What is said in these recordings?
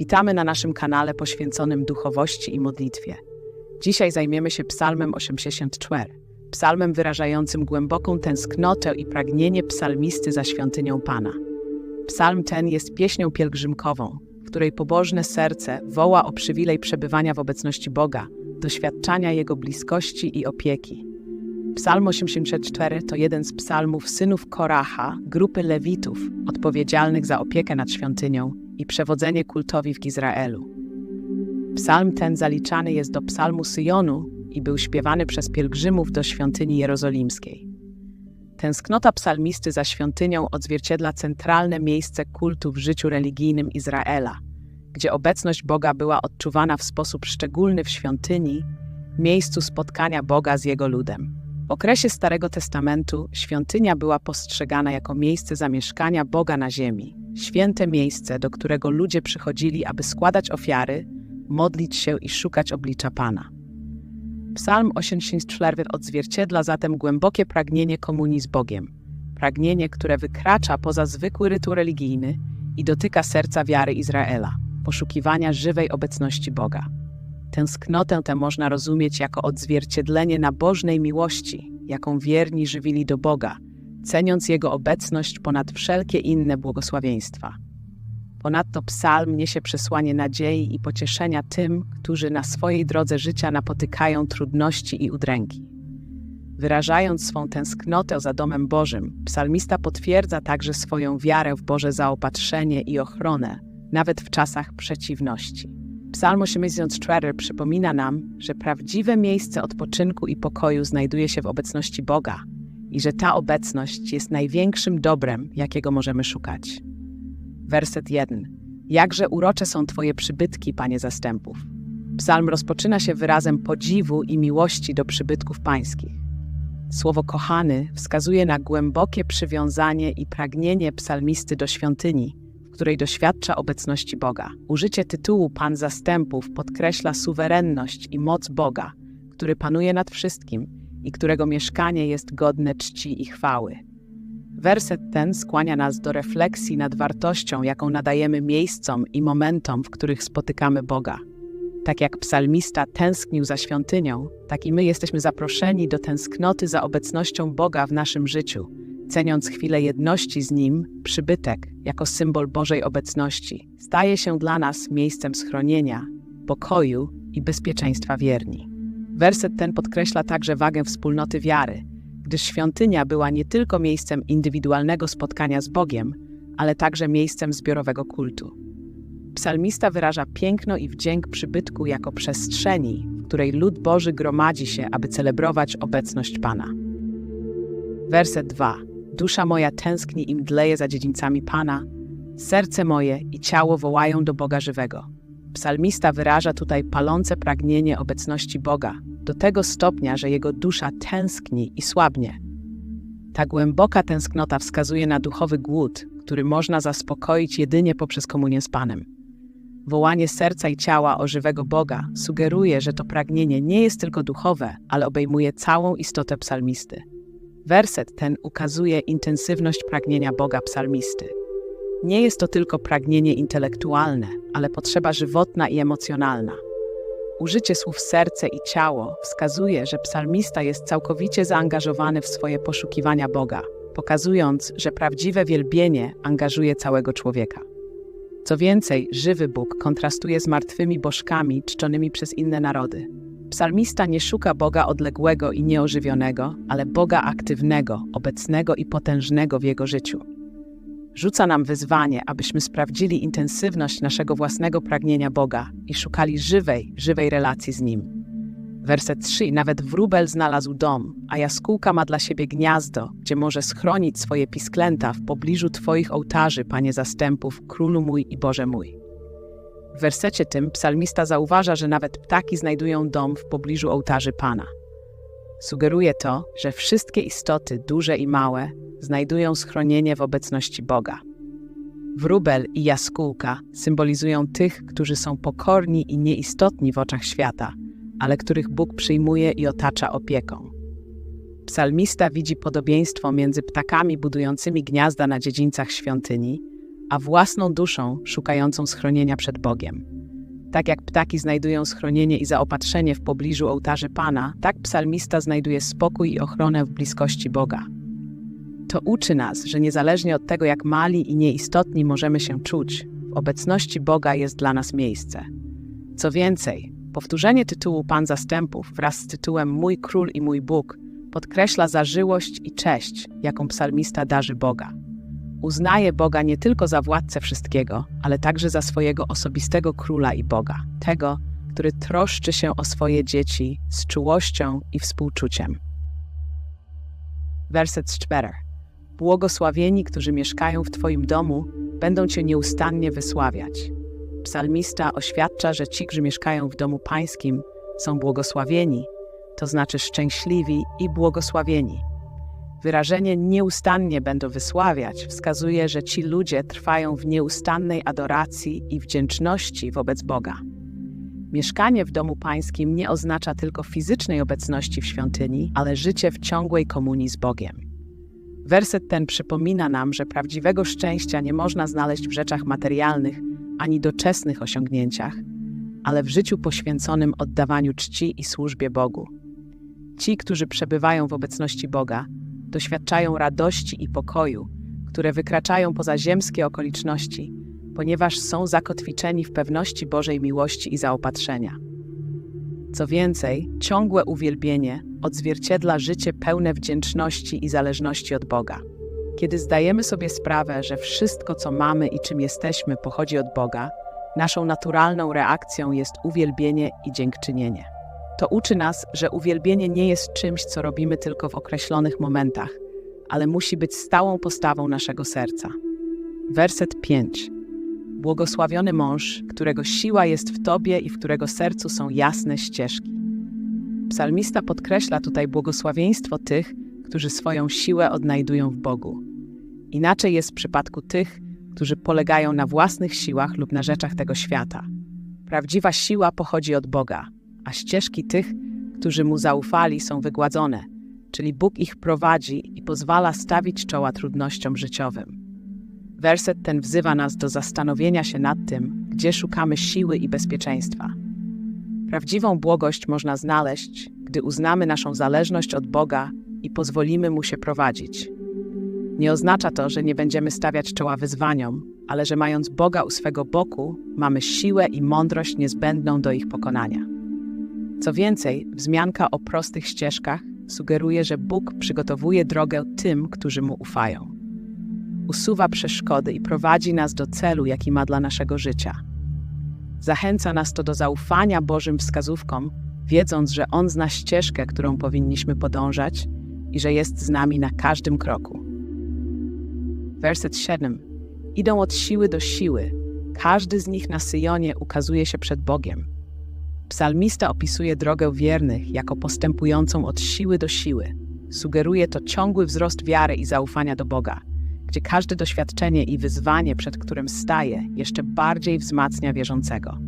Witamy na naszym kanale poświęconym duchowości i modlitwie. Dzisiaj zajmiemy się Psalmem 84, psalmem wyrażającym głęboką tęsknotę i pragnienie psalmisty za świątynią Pana. Psalm ten jest pieśnią pielgrzymkową, w której pobożne serce woła o przywilej przebywania w obecności Boga, doświadczania Jego bliskości i opieki. Psalm 84 to jeden z psalmów synów Koracha, grupy Lewitów, odpowiedzialnych za opiekę nad świątynią i przewodzenie kultowi w Izraelu. Psalm ten zaliczany jest do psalmu Syjonu i był śpiewany przez pielgrzymów do świątyni jerozolimskiej. Tęsknota psalmisty za świątynią odzwierciedla centralne miejsce kultu w życiu religijnym Izraela, gdzie obecność Boga była odczuwana w sposób szczególny w świątyni, miejscu spotkania Boga z jego ludem. Okresie Starego Testamentu świątynia była postrzegana jako miejsce zamieszkania Boga na ziemi, święte miejsce, do którego ludzie przychodzili, aby składać ofiary, modlić się i szukać oblicza Pana. Psalm 84 odzwierciedla zatem głębokie pragnienie komunii z Bogiem, pragnienie, które wykracza poza zwykły rytuał religijny i dotyka serca wiary Izraela, poszukiwania żywej obecności Boga. Tęsknotę tę można rozumieć jako odzwierciedlenie nabożnej miłości, jaką wierni żywili do Boga, ceniąc Jego obecność ponad wszelkie inne błogosławieństwa. Ponadto psalm niesie przesłanie nadziei i pocieszenia tym, którzy na swojej drodze życia napotykają trudności i udręki. Wyrażając swą tęsknotę za domem Bożym, psalmista potwierdza także swoją wiarę w Boże zaopatrzenie i ochronę, nawet w czasach przeciwności. Psalm 84 przypomina nam, że prawdziwe miejsce odpoczynku i pokoju znajduje się w obecności Boga i że ta obecność jest największym dobrem, jakiego możemy szukać. Werset 1. Jakże urocze są Twoje przybytki, Panie zastępów. Psalm rozpoczyna się wyrazem podziwu i miłości do przybytków pańskich. Słowo kochany wskazuje na głębokie przywiązanie i pragnienie psalmisty do świątyni, której doświadcza obecności Boga. Użycie tytułu Pan Zastępów podkreśla suwerenność i moc Boga, który panuje nad wszystkim i którego mieszkanie jest godne czci i chwały. Werset ten skłania nas do refleksji nad wartością, jaką nadajemy miejscom i momentom, w których spotykamy Boga. Tak jak psalmista tęsknił za świątynią, tak i my jesteśmy zaproszeni do tęsknoty za obecnością Boga w naszym życiu ceniąc chwilę jedności z Nim, przybytek, jako symbol Bożej obecności, staje się dla nas miejscem schronienia, pokoju i bezpieczeństwa wierni. Werset ten podkreśla także wagę wspólnoty wiary, gdyż świątynia była nie tylko miejscem indywidualnego spotkania z Bogiem, ale także miejscem zbiorowego kultu. Psalmista wyraża piękno i wdzięk przybytku jako przestrzeni, w której lud Boży gromadzi się, aby celebrować obecność Pana. Werset 2. Dusza moja tęskni i mdleje za dziedzińcami Pana. Serce moje i ciało wołają do Boga żywego. Psalmista wyraża tutaj palące pragnienie obecności Boga, do tego stopnia, że jego dusza tęskni i słabnie. Ta głęboka tęsknota wskazuje na duchowy głód, który można zaspokoić jedynie poprzez komunię z Panem. Wołanie serca i ciała o żywego Boga sugeruje, że to pragnienie nie jest tylko duchowe, ale obejmuje całą istotę psalmisty. Werset ten ukazuje intensywność pragnienia Boga psalmisty. Nie jest to tylko pragnienie intelektualne, ale potrzeba żywotna i emocjonalna. Użycie słów serce i ciało wskazuje, że psalmista jest całkowicie zaangażowany w swoje poszukiwania Boga, pokazując, że prawdziwe wielbienie angażuje całego człowieka. Co więcej, żywy Bóg kontrastuje z martwymi bożkami czczonymi przez inne narody. Psalmista nie szuka Boga odległego i nieożywionego, ale Boga aktywnego, obecnego i potężnego w jego życiu. Rzuca nam wyzwanie, abyśmy sprawdzili intensywność naszego własnego pragnienia Boga i szukali żywej, żywej relacji z Nim. Werset 3. Nawet wróbel znalazł dom, a jaskółka ma dla siebie gniazdo, gdzie może schronić swoje pisklęta w pobliżu Twoich ołtarzy, Panie zastępów, Królu mój i Boże mój. W wersecie tym psalmista zauważa, że nawet ptaki znajdują dom w pobliżu ołtarzy Pana. Sugeruje to, że wszystkie istoty, duże i małe, znajdują schronienie w obecności Boga. Wróbel i jaskółka symbolizują tych, którzy są pokorni i nieistotni w oczach świata, ale których Bóg przyjmuje i otacza opieką. Psalmista widzi podobieństwo między ptakami budującymi gniazda na dziedzińcach świątyni, a własną duszą szukającą schronienia przed Bogiem. Tak jak ptaki znajdują schronienie i zaopatrzenie w pobliżu ołtarzy Pana, tak psalmista znajduje spokój i ochronę w bliskości Boga. To uczy nas, że niezależnie od tego, jak mali i nieistotni możemy się czuć, w obecności Boga jest dla nas miejsce. Co więcej, powtórzenie tytułu Pan Zastępów wraz z tytułem Mój Król i Mój Bóg podkreśla zażyłość i cześć, jaką psalmista darzy Boga. Uznaje Boga nie tylko za władcę wszystkiego, ale także za swojego osobistego króla i Boga, tego, który troszczy się o swoje dzieci z czułością i współczuciem. Werset 4. Błogosławieni, którzy mieszkają w Twoim domu, będą Cię nieustannie wysławiać. Psalmista oświadcza, że ci, którzy mieszkają w domu pańskim, są błogosławieni, to znaczy szczęśliwi i błogosławieni. Wyrażenie nieustannie będą wysławiać wskazuje, że ci ludzie trwają w nieustannej adoracji i wdzięczności wobec Boga. Mieszkanie w domu pańskim nie oznacza tylko fizycznej obecności w świątyni, ale życie w ciągłej komunii z Bogiem. Werset ten przypomina nam, że prawdziwego szczęścia nie można znaleźć w rzeczach materialnych ani doczesnych osiągnięciach, ale w życiu poświęconym oddawaniu czci i służbie Bogu. Ci, którzy przebywają w obecności Boga, doświadczają radości i pokoju, które wykraczają poza ziemskie okoliczności, ponieważ są zakotwiczeni w pewności Bożej miłości i zaopatrzenia. Co więcej, ciągłe uwielbienie odzwierciedla życie pełne wdzięczności i zależności od Boga. Kiedy zdajemy sobie sprawę, że wszystko, co mamy i czym jesteśmy, pochodzi od Boga, naszą naturalną reakcją jest uwielbienie i dziękczynienie. To uczy nas, że uwielbienie nie jest czymś, co robimy tylko w określonych momentach, ale musi być stałą postawą naszego serca. Werset 5. Błogosławiony mąż, którego siła jest w Tobie i w którego sercu są jasne ścieżki. Psalmista podkreśla tutaj błogosławieństwo tych, którzy swoją siłę odnajdują w Bogu. Inaczej jest w przypadku tych, którzy polegają na własnych siłach lub na rzeczach tego świata. Prawdziwa siła pochodzi od Boga, a ścieżki tych, którzy mu zaufali, są wygładzone, czyli Bóg ich prowadzi i pozwala stawić czoła trudnościom życiowym. Werset ten wzywa nas do zastanowienia się nad tym, gdzie szukamy siły i bezpieczeństwa. Prawdziwą błogość można znaleźć, gdy uznamy naszą zależność od Boga i pozwolimy mu się prowadzić. Nie oznacza to, że nie będziemy stawiać czoła wyzwaniom, ale że mając Boga u swego boku, mamy siłę i mądrość niezbędną do ich pokonania. Co więcej, wzmianka o prostych ścieżkach sugeruje, że Bóg przygotowuje drogę tym, którzy mu ufają. Usuwa przeszkody i prowadzi nas do celu, jaki ma dla naszego życia. Zachęca nas to do zaufania Bożym wskazówkom, wiedząc, że On zna ścieżkę, którą powinniśmy podążać i że jest z nami na każdym kroku. Werset 7. Idą od siły do siły. Każdy z nich na Syjonie ukazuje się przed Bogiem. Psalmista opisuje drogę wiernych jako postępującą od siły do siły. Sugeruje to ciągły wzrost wiary i zaufania do Boga, gdzie każde doświadczenie i wyzwanie, przed którym staje, jeszcze bardziej wzmacnia wierzącego.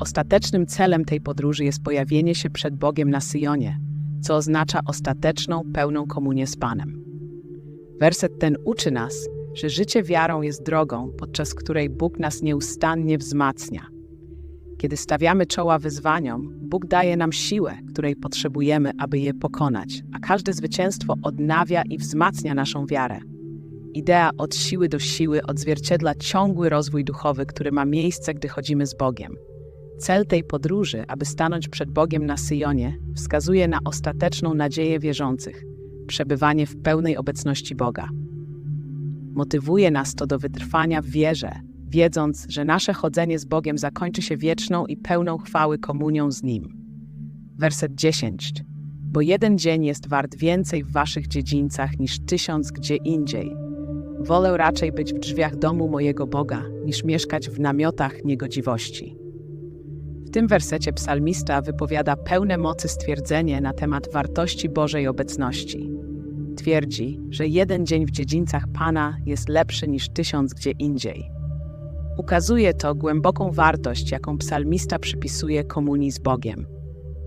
Ostatecznym celem tej podróży jest pojawienie się przed Bogiem na Syjonie, co oznacza ostateczną, pełną komunię z Panem. Werset ten uczy nas, że życie wiarą jest drogą, podczas której Bóg nas nieustannie wzmacnia. Kiedy stawiamy czoła wyzwaniom, Bóg daje nam siłę, której potrzebujemy, aby je pokonać, a każde zwycięstwo odnawia i wzmacnia naszą wiarę. Idea od siły do siły odzwierciedla ciągły rozwój duchowy, który ma miejsce, gdy chodzimy z Bogiem. Cel tej podróży, aby stanąć przed Bogiem na Syjonie, wskazuje na ostateczną nadzieję wierzących przebywanie w pełnej obecności Boga. Motywuje nas to do wytrwania w wierze, wiedząc, że nasze chodzenie z Bogiem zakończy się wieczną i pełną chwały komunią z Nim. Werset 10. Bo jeden dzień jest wart więcej w waszych dziedzińcach niż tysiąc gdzie indziej. Wolę raczej być w drzwiach domu mojego Boga, niż mieszkać w namiotach niegodziwości. W tym wersecie psalmista wypowiada pełne mocy stwierdzenie na temat wartości Bożej obecności. Twierdzi, że jeden dzień w dziedzińcach Pana jest lepszy niż tysiąc gdzie indziej. Ukazuje to głęboką wartość, jaką psalmista przypisuje komunii z Bogiem.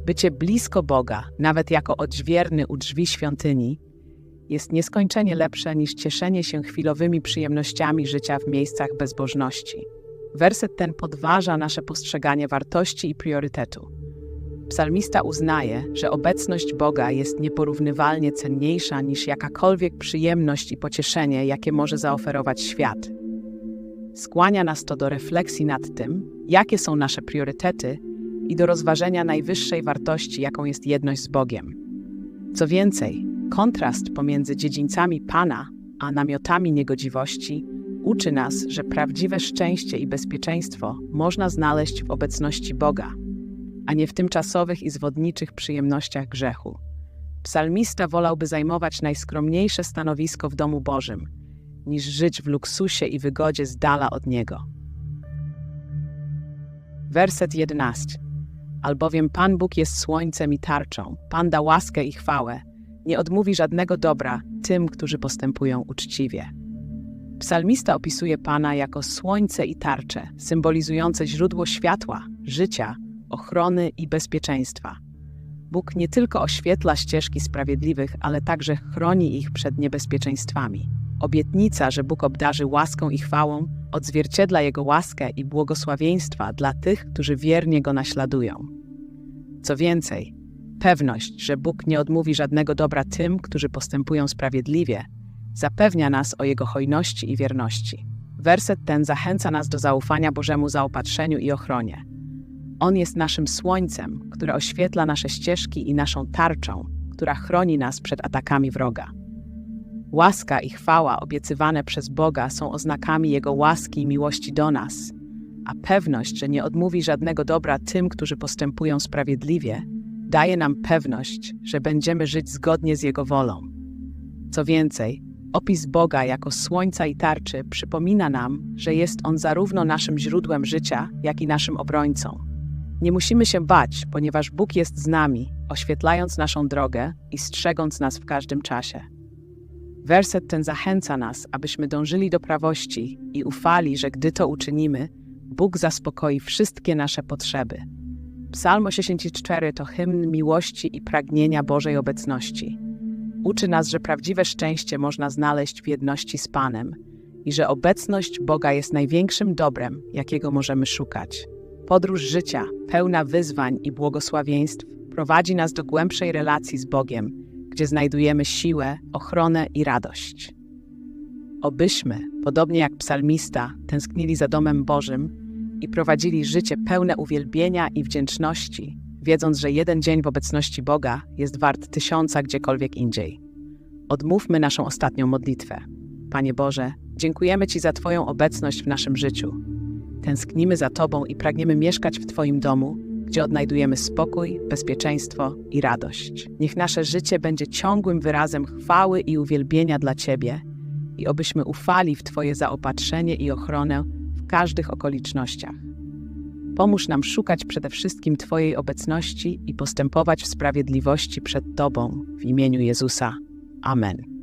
Bycie blisko Boga, nawet jako odźwierny u drzwi świątyni, jest nieskończenie lepsze niż cieszenie się chwilowymi przyjemnościami życia w miejscach bezbożności. Werset ten podważa nasze postrzeganie wartości i priorytetu. Psalmista uznaje, że obecność Boga jest nieporównywalnie cenniejsza niż jakakolwiek przyjemność i pocieszenie, jakie może zaoferować świat. Skłania nas to do refleksji nad tym, jakie są nasze priorytety i do rozważenia najwyższej wartości, jaką jest jedność z Bogiem. Co więcej, kontrast pomiędzy dziedzińcami Pana a namiotami niegodziwości uczy nas, że prawdziwe szczęście i bezpieczeństwo można znaleźć w obecności Boga, a nie w tymczasowych i zwodniczych przyjemnościach grzechu. Psalmista wolałby zajmować najskromniejsze stanowisko w domu Bożym, niż żyć w luksusie i wygodzie z dala od Niego. Werset 11. Albowiem Pan Bóg jest słońcem i tarczą, Pan da łaskę i chwałę, nie odmówi żadnego dobra tym, którzy postępują uczciwie. Psalmista opisuje Pana jako słońce i tarcze, symbolizujące źródło światła, życia, ochrony i bezpieczeństwa. Bóg nie tylko oświetla ścieżki sprawiedliwych, ale także chroni ich przed niebezpieczeństwami. Obietnica, że Bóg obdarzy łaską i chwałą, odzwierciedla Jego łaskę i błogosławieństwa dla tych, którzy wiernie Go naśladują. Co więcej, pewność, że Bóg nie odmówi żadnego dobra tym, którzy postępują sprawiedliwie, zapewnia nas o Jego hojności i wierności. Werset ten zachęca nas do zaufania Bożemu zaopatrzeniu i ochronie. On jest naszym słońcem, które oświetla nasze ścieżki i naszą tarczą, która chroni nas przed atakami wroga. Łaska i chwała obiecywane przez Boga są oznakami Jego łaski i miłości do nas, a pewność, że nie odmówi żadnego dobra tym, którzy postępują sprawiedliwie, daje nam pewność, że będziemy żyć zgodnie z Jego wolą. Co więcej, opis Boga jako słońca i tarczy przypomina nam, że jest On zarówno naszym źródłem życia, jak i naszym obrońcą. Nie musimy się bać, ponieważ Bóg jest z nami, oświetlając naszą drogę i strzegąc nas w każdym czasie. Werset ten zachęca nas, abyśmy dążyli do prawości i ufali, że gdy to uczynimy, Bóg zaspokoi wszystkie nasze potrzeby. Psalm 84 to hymn miłości i pragnienia Bożej obecności. Uczy nas, że prawdziwe szczęście można znaleźć w jedności z Panem i że obecność Boga jest największym dobrem, jakiego możemy szukać. Podróż życia, pełna wyzwań i błogosławieństw, prowadzi nas do głębszej relacji z Bogiem, gdzie znajdujemy siłę, ochronę i radość. Obyśmy, podobnie jak psalmista, tęsknili za domem Bożym i prowadzili życie pełne uwielbienia i wdzięczności, wiedząc, że jeden dzień w obecności Boga jest wart tysiąca gdziekolwiek indziej. Odmówmy naszą ostatnią modlitwę. Panie Boże, dziękujemy Ci za Twoją obecność w naszym życiu. Tęsknimy za Tobą i pragniemy mieszkać w Twoim domu, gdzie odnajdujemy spokój, bezpieczeństwo i radość. Niech nasze życie będzie ciągłym wyrazem chwały i uwielbienia dla Ciebie i obyśmy ufali w Twoje zaopatrzenie i ochronę w każdych okolicznościach. Pomóż nam szukać przede wszystkim Twojej obecności i postępować w sprawiedliwości przed Tobą w imieniu Jezusa. Amen.